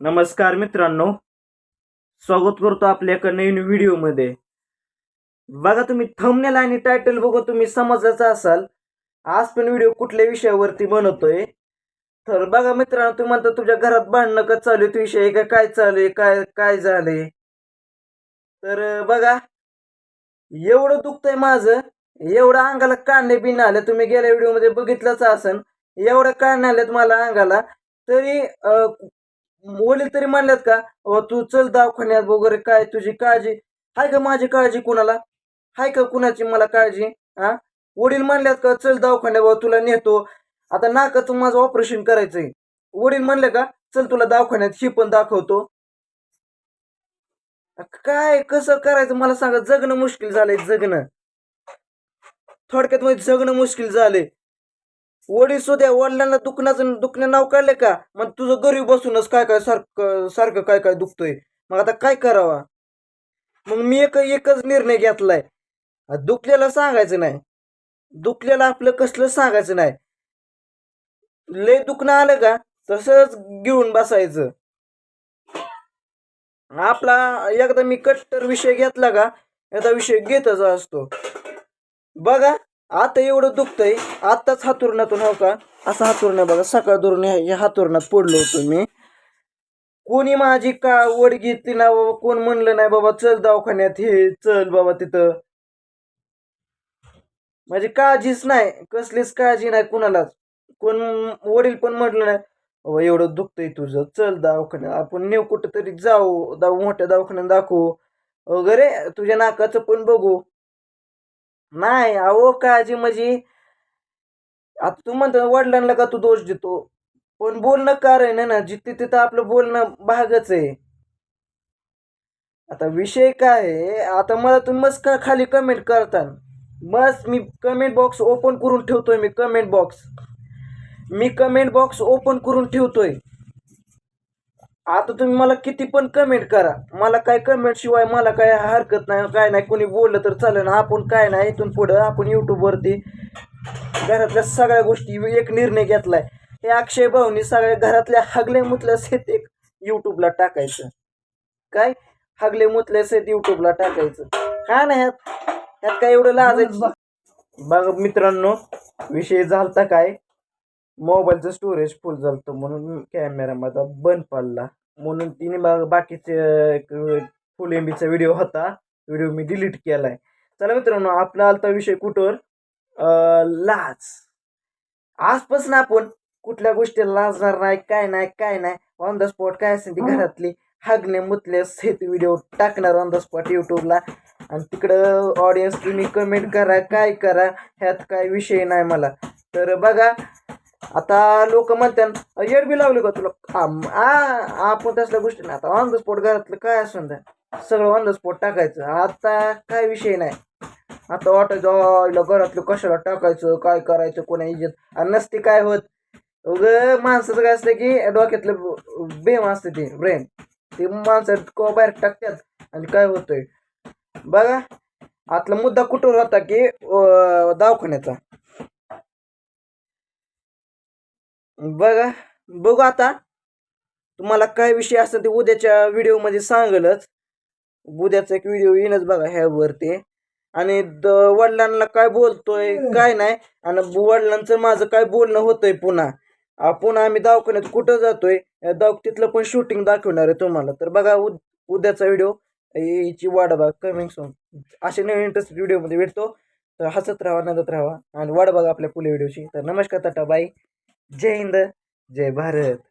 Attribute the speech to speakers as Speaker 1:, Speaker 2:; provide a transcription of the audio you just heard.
Speaker 1: नमस्कार मित्रांनो. स्वागत करतो आपल्या एका नवीन व्हिडिओमध्ये. बघा तुम्ही थंबनेल आणि टायटल बघा तुम्ही समजायचा असाल. आज पण व्हिडिओ कुठल्या विषयावरती बनवतोय? तर बघा मित्रांनो तुम्ही म्हणता तुझ्या घरात भांडणं का चालू आहे विषय का? काय चालू आहे? काय काय झालंय? तर बघा. एवढं दुखतंय माझं. एवढं अंगाला काढणे बिन आले. तुम्ही गेल्या व्हिडिओमध्ये बघितलंच असन. एवढं काढणे आलेत मला अंगाला. तरी अं, वडील तरी म्हणल्यात का तू चल दवाखान्यात वगैरे काय तुझी काळजी हाय का माझी काळजी कुणाला? हाय का कुणाची मला काळजी हा? वडील म्हणल्यात का चल दवाखान्या बाबा तुला नेतो. आता नाकाचं माझं ऑपरेशन करायचंय. वडील म्हणले का चल तुला दवाखान्यात ही पण दाखवतो. काय कसं करायचं मला सांगा जगणं मुश्किल झालंय जगणं. थोडक्यात म्हणजे जगणं मुश्किल झालंय. वडील सुद्धा वडिलांना दुखण्याचं दुखणं नाव काढले का? मग तुझं गरीब बसूनच काय काय सारखं सारखं काय काय दुखतोय? मग आता काय करावा? मग मी एक एकच निर्णय घेतलाय. दुखलेला दुखल्याला सांगायचं नाही. दुखल्याला आपलं कसलं सांगायचं नाही. लय दुखणं आलं का? तसंच घेऊन बसायचं. आपला एकदा मी कट्टर विषय घेतला का? एकदा विषय घेतच असतो. बघा. आता एवढं दुखतंय आत्ताच हातुरणातून हो का? असं हातुरण्या बघा सकाळ धरून या हातुरणात पडलो होतो मी. कोणी माझी का वड घेतली ना बाबा? कोण म्हणलं नाही बाबा चल दवाखान्यात हे चल बाबा तिथं. माझी काळजीच नाही कसलीच काळजी नाही कुणालाच. कोण वडील पण म्हटलं नाही बाबा एवढं दुखतंय तुझं चल दवाखान्यात आपण नेऊ कुठं तरी जाऊ दा मोठ्या दवाखान्यात दाखवू. वगैरे तुझ्या नाकाचं पण बघू. नाही अहो काळजी म्हणजे आता तू म्हणतो वडिलांना का तू दोष देतो? पण बोलणं कारण आहे ना जिथे तिथं आपलं बोलणं भागच आहे. आता विषय काय आहे आता मला तुम्ही मस्त का खाली कमेंट करता मस्त मी कमेंट बॉक्स ओपन करून ठेवतोय मी कमेंट बॉक्स मी कमेंट बॉक्स ओपन करून ठेवतोय. आता तुम्ही मला किती पण कमेंट करा. मला काय कमेंट शिवाय मला काय हरकत नाही काय नाही कोणी बोललं तर चालेल. ना आपण काय नाही इथून पुढं आपण यूट्यूबवरती घरातल्या सगळ्या गोष्टी एक निर्णय घेतलाय. हे अक्षय भाऊनी सगळ्या घरातल्या हगले मुतल्या एक यूट्यूबला टाकायचं. काय? हगले मुतल्या यूट्यूबला टाकायचं. काय नाही ह्यात? ह्यात काय एवढं लाजायचं? बघा मित्रांनो विषय झालता काय? मोबाईलचं स्टोरेज फुल झालं म्हणून कॅमेरा माझा बंद पडला. म्हणून तिने बघ बाकीचे फुल एम बीचा व्हिडिओ होता. व्हिडिओ मी डिलीट केलाय. चला मित्रांनो आपला आलता विषय कुठवर? लाज. आजपासून आपण कुठल्या गोष्टीला लाजणार नाही काय नाही काय नाही. ऑन द स्पॉट काय असेल ती घरातली हागणे मुतले सेत व्हिडिओ टाकणार ऑन द स्पॉट यूट्यूबला आणि तिकडं ऑडियन्स तुम्ही कमेंट करा काय करा ह्यात काय विषय नाही मला. तर बघा आता लोक म्हणतात एडबी बी लावली का तुला? आ आपण तसल्या गोष्टी नाही. आता ऑन द स्पॉट घरातलं काय असून सगळं ऑन द स्पॉट टाकायचं. आता काय विषय नाही. आता वाटायचं "आईला घरातलं कशाला टाकायचं? काय करायचं? कोणा इज्जत? आणि नसते काय होत. उग माणसाचं काय असतं की डोक्यातलं बेम असते ते ब्रेन. ते माणसं बाहेर टाकतात आणि काय होतंय? बघा आतला मुद्दा कुठवर होता की दवाखान्याचा. बघा बघू आता. तुम्हाला काय विषय असेल ते उद्याच्या व्हिडिओमध्ये सांगलच. उद्याचा एक व्हिडिओ येईनच बघा ह्यावरती. आणि वडिलांना काय बोलतोय काय नाही. आणि वडिलांचं माझं काय बोलणं होतंय पुन्हा. पुन्हा आम्ही दवाखान्यात कुठं जातोय? दवा तिथलं पण शूटिंग दाखवणार आहे तुम्हाला. तर बघा उद उद्याचा व्हिडिओ. याची वाट बघा कमिंग सोन असे नवीन इंटरेस्ट व्हिडिओमध्ये भेटतो. तर हसत राहा नंदत राहा. आणि वाट बघा आपल्या पुढे व्हिडिओची तर नमस्कार टाटा बाई जय हिंद जय भारत